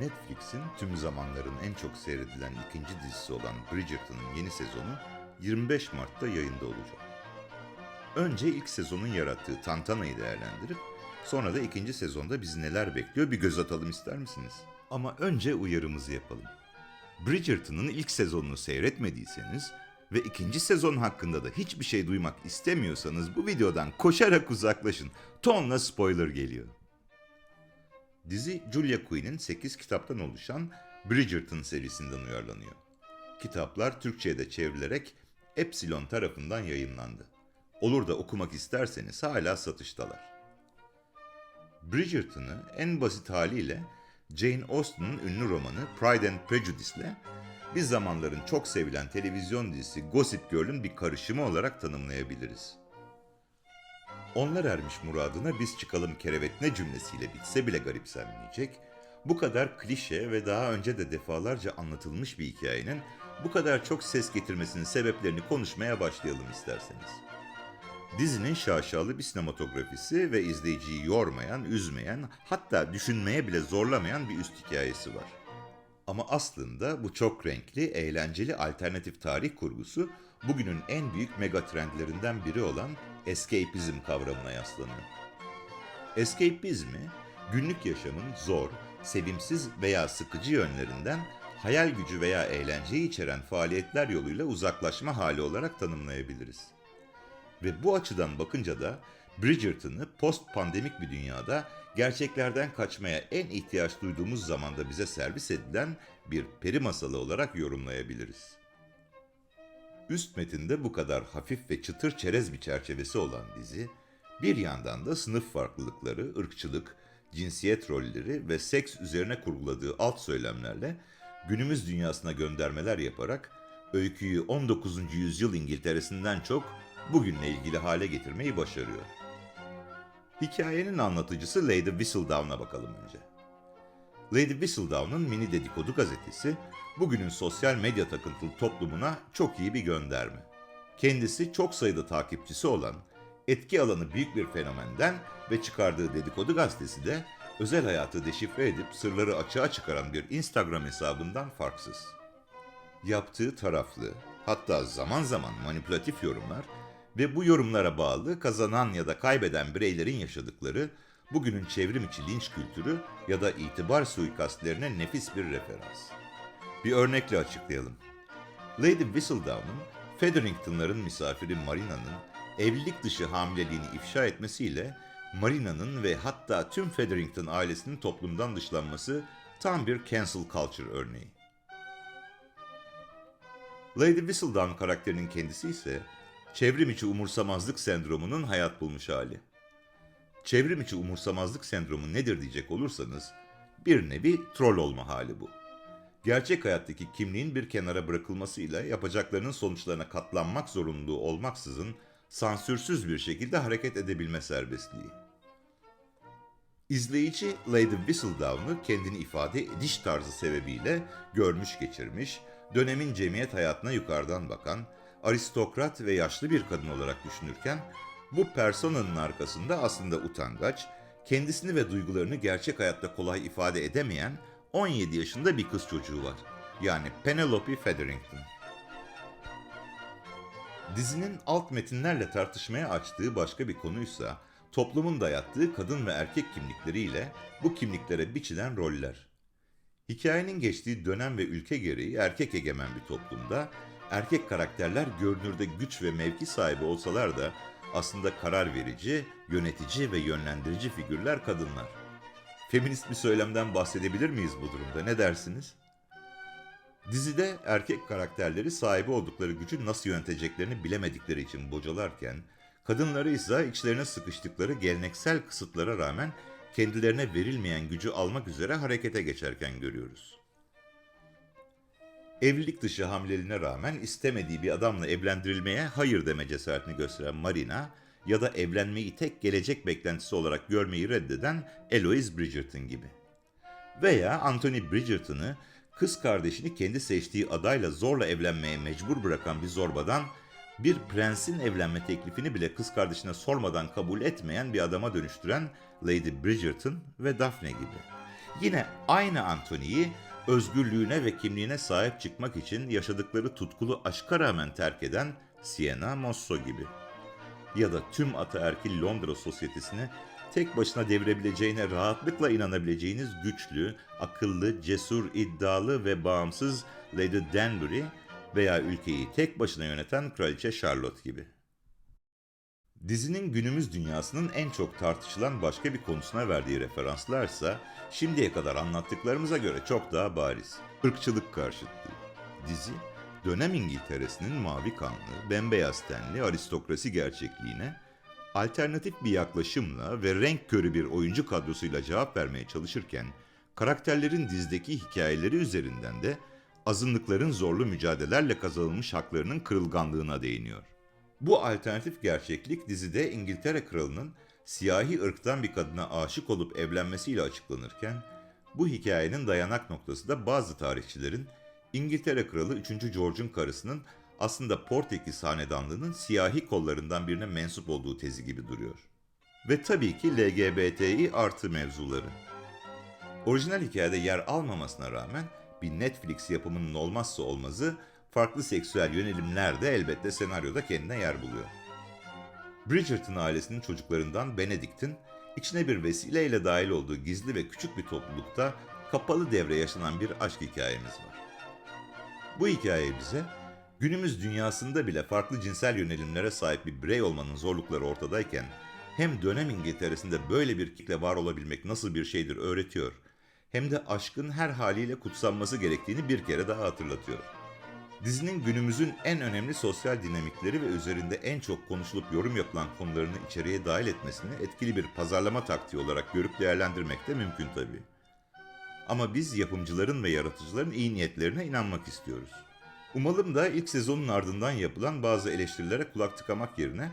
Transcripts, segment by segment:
Netflix'in tüm zamanların en çok seyredilen ikinci dizisi olan Bridgerton'ın yeni sezonu 25 Mart'ta yayında olacak. Önce ilk sezonun yarattığı tantanayı değerlendirip sonra da ikinci sezonda bizi neler bekliyor bir göz atalım ister misiniz? Ama önce uyarımızı yapalım. Bridgerton'ın ilk sezonunu seyretmediyseniz ve ikinci sezon hakkında da hiçbir şey duymak istemiyorsanız bu videodan koşarak uzaklaşın. Tonla spoiler geliyor. Dizi Julia Quinn'in 8 kitaptan oluşan Bridgerton serisinden uyarlanıyor. Kitaplar Türkçe'ye de çevrilerek Epsilon tarafından yayınlandı. Olur da okumak isterseniz hala satıştalar. Bridgerton'ı en basit haliyle Jane Austen'ın ünlü romanı Pride and Prejudice'le bir zamanların çok sevilen televizyon dizisi Gossip Girl'ün bir karışımı olarak tanımlayabiliriz. Onlar ermiş muradına biz çıkalım kerevetine cümlesiyle bitse bile garipsenmeyecek, bu kadar klişe ve daha önce de defalarca anlatılmış bir hikayenin bu kadar çok ses getirmesinin sebeplerini konuşmaya başlayalım isterseniz. Dizinin şaşalı bir sinematografisi ve izleyiciyi yormayan, üzmeyen, hatta düşünmeye bile zorlamayan bir üst hikayesi var. Ama aslında bu çok renkli, eğlenceli alternatif tarih kurgusu bugünün en büyük mega trendlerinden biri olan escapism kavramına yaslanıyor. Escapizmi, günlük yaşamın zor, sevimsiz veya sıkıcı yönlerinden hayal gücü veya eğlenceyi içeren faaliyetler yoluyla uzaklaşma hali olarak tanımlayabiliriz. Ve bu açıdan bakınca da Bridgerton'ı post pandemik bir dünyada gerçeklerden kaçmaya en ihtiyaç duyduğumuz zamanda bize servis edilen bir peri masalı olarak yorumlayabiliriz. Üst metinde bu kadar hafif ve çıtır çerez bir çerçevesi olan dizi, bir yandan da sınıf farklılıkları, ırkçılık, cinsiyet rolleri ve seks üzerine kurguladığı alt söylemlerle günümüz dünyasına göndermeler yaparak öyküyü 19. yüzyıl İngiltere'sinden çok bugünle ilgili hale getirmeyi başarıyor. Hikayenin anlatıcısı Lady Whistledown'a bakalım önce. Lady Whistledown'un mini dedikodu gazetesi bugünün sosyal medya takıntılı toplumuna çok iyi bir gönderme. Kendisi çok sayıda takipçisi olan, etki alanı büyük bir fenomenden ve çıkardığı dedikodu gazetesi de özel hayatı deşifre edip sırları açığa çıkaran bir Instagram hesabından farksız. Yaptığı taraflı, hatta zaman zaman manipülatif yorumlar ve bu yorumlara bağlı kazanan ya da kaybeden bireylerin yaşadıkları bugünün çevrim içi linç kültürü ya da itibar suikastlerine nefis bir referans. Bir örnekle açıklayalım. Lady Whistledown'un Featherington'ların misafiri Marina'nın evlilik dışı hamileliğini ifşa etmesiyle Marina'nın ve hatta tüm Featherington ailesinin toplumdan dışlanması tam bir cancel culture örneği. Lady Whistledown karakterinin kendisi ise çevrim içi umursamazlık sendromunun hayat bulmuş hali. Çevrim içi umursamazlık sendromu nedir diyecek olursanız, bir nevi troll olma hali bu. Gerçek hayattaki kimliğin bir kenara bırakılmasıyla yapacaklarının sonuçlarına katlanmak zorunluluğu olmaksızın sansürsüz bir şekilde hareket edebilme serbestliği. İzleyici Lady Whistledown'u kendini ifade ediş tarzı sebebiyle görmüş geçirmiş, dönemin cemiyet hayatına yukarıdan bakan, aristokrat ve yaşlı bir kadın olarak düşünürken, bu personanın arkasında aslında utangaç, kendisini ve duygularını gerçek hayatta kolay ifade edemeyen 17 yaşında bir kız çocuğu var. Yani Penelope Featherington. Dizinin alt metinlerle tartışmaya açtığı başka bir konuysa toplumun dayattığı kadın ve erkek kimlikleriyle bu kimliklere biçilen roller. Hikayenin geçtiği dönem ve ülke gereği erkek egemen bir toplumda erkek karakterler görünürde güç ve mevki sahibi olsalar da aslında karar verici, yönetici ve yönlendirici figürler kadınlar. Feminist bir söylemden bahsedebilir miyiz bu durumda? Ne dersiniz? Dizide erkek karakterleri sahibi oldukları gücü nasıl yöneteceklerini bilemedikleri için bocalarken, kadınları ise içlerine sıkıştıkları geleneksel kısıtlara rağmen kendilerine verilmeyen gücü almak üzere harekete geçerken görüyoruz. Evlilik dışı hamileliğine rağmen istemediği bir adamla evlendirilmeye hayır deme cesaretini gösteren Marina ya da evlenmeyi tek gelecek beklentisi olarak görmeyi reddeden Eloise Bridgerton gibi. Veya Anthony Bridgerton'ı kız kardeşini kendi seçtiği adayla zorla evlenmeye mecbur bırakan bir zorbadan bir prensin evlenme teklifini bile kız kardeşine sormadan kabul etmeyen bir adama dönüştüren Lady Bridgerton ve Daphne gibi. Yine aynı Antony'yi özgürlüğüne ve kimliğine sahip çıkmak için yaşadıkları tutkulu aşka rağmen terk eden Sienna Mosso gibi. Ya da tüm ataerkil Londra sosyetesini tek başına devirebileceğine rahatlıkla inanabileceğiniz güçlü, akıllı, cesur, iddialı ve bağımsız Lady Danbury veya ülkeyi tek başına yöneten Kraliçe Charlotte gibi. Dizinin günümüz dünyasının en çok tartışılan başka bir konusuna verdiği referanslarsa şimdiye kadar anlattıklarımıza göre çok daha bariz. Irkçılık karşıtlığı. Dizi, dönem İngiltere'sinin mavi kanlı, bembeyaz tenli aristokrasi gerçekliğine alternatif bir yaklaşımla ve renk körü bir oyuncu kadrosuyla cevap vermeye çalışırken karakterlerin dizdeki hikayeleri üzerinden de azınlıkların zorlu mücadelelerle kazanılmış haklarının kırılganlığına değiniyor. Bu alternatif gerçeklik dizide İngiltere kralının siyahi ırktan bir kadına aşık olup evlenmesiyle açıklanırken, bu hikayenin dayanak noktası da bazı tarihçilerin İngiltere kralı 3. George'un karısının aslında Portekiz hanedanlığının siyahi kollarından birine mensup olduğu tezi gibi duruyor. Ve tabii ki LGBTİ artı mevzuları. Orijinal hikayede yer almamasına rağmen bir Netflix yapımının olmazsa olmazı farklı seksüel yönelimler de elbette senaryoda kendine yer buluyor. Bridgerton ailesinin çocuklarından Benedict'in içine bir vesileyle dahil olduğu gizli ve küçük bir toplulukta kapalı devre yaşanan bir aşk hikayemiz var. Bu hikaye bize günümüz dünyasında bile farklı cinsel yönelimlere sahip bir birey olmanın zorlukları ortadayken hem dönem İngiltere'sinde böyle bir kitle var olabilmek nasıl bir şeydir öğretiyor hem de aşkın her haliyle kutsanması gerektiğini bir kere daha hatırlatıyor. Dizinin günümüzün en önemli sosyal dinamikleri ve üzerinde en çok konuşulup yorum yapılan konularını içeriye dahil etmesini etkili bir pazarlama taktiği olarak görüp değerlendirmek de mümkün tabii. Ama biz yapımcıların ve yaratıcıların iyi niyetlerine inanmak istiyoruz. Umalım da ilk sezonun ardından yapılan bazı eleştirilere kulak tıkamak yerine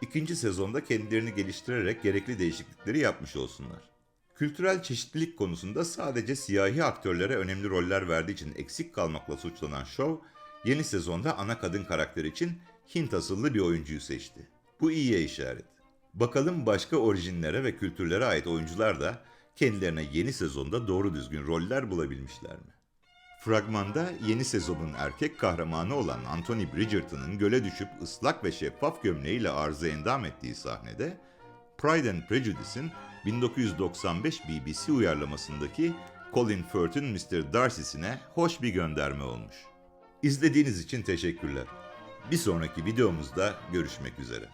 ikinci sezonda kendilerini geliştirerek gerekli değişiklikleri yapmış olsunlar. Kültürel çeşitlilik konusunda sadece siyahi aktörlere önemli roller verdiği için eksik kalmakla suçlanan Show, yeni sezonda ana kadın karakter için Hint asıllı bir oyuncuyu seçti. Bu iyiye işaret. Bakalım başka orijinlere ve kültürlere ait oyuncular da kendilerine yeni sezonda doğru düzgün roller bulabilmişler mi? Fragmanda yeni sezonun erkek kahramanı olan Anthony Bridgerton'ın göle düşüp ıslak ve şeffaf gömleğiyle arıza endam ettiği sahnede Pride and Prejudice'in 1995 BBC uyarlamasındaki Colin Firth'in Mr. Darcy'sine hoş bir gönderme olmuş. İzlediğiniz için teşekkürler. Bir sonraki videomuzda görüşmek üzere.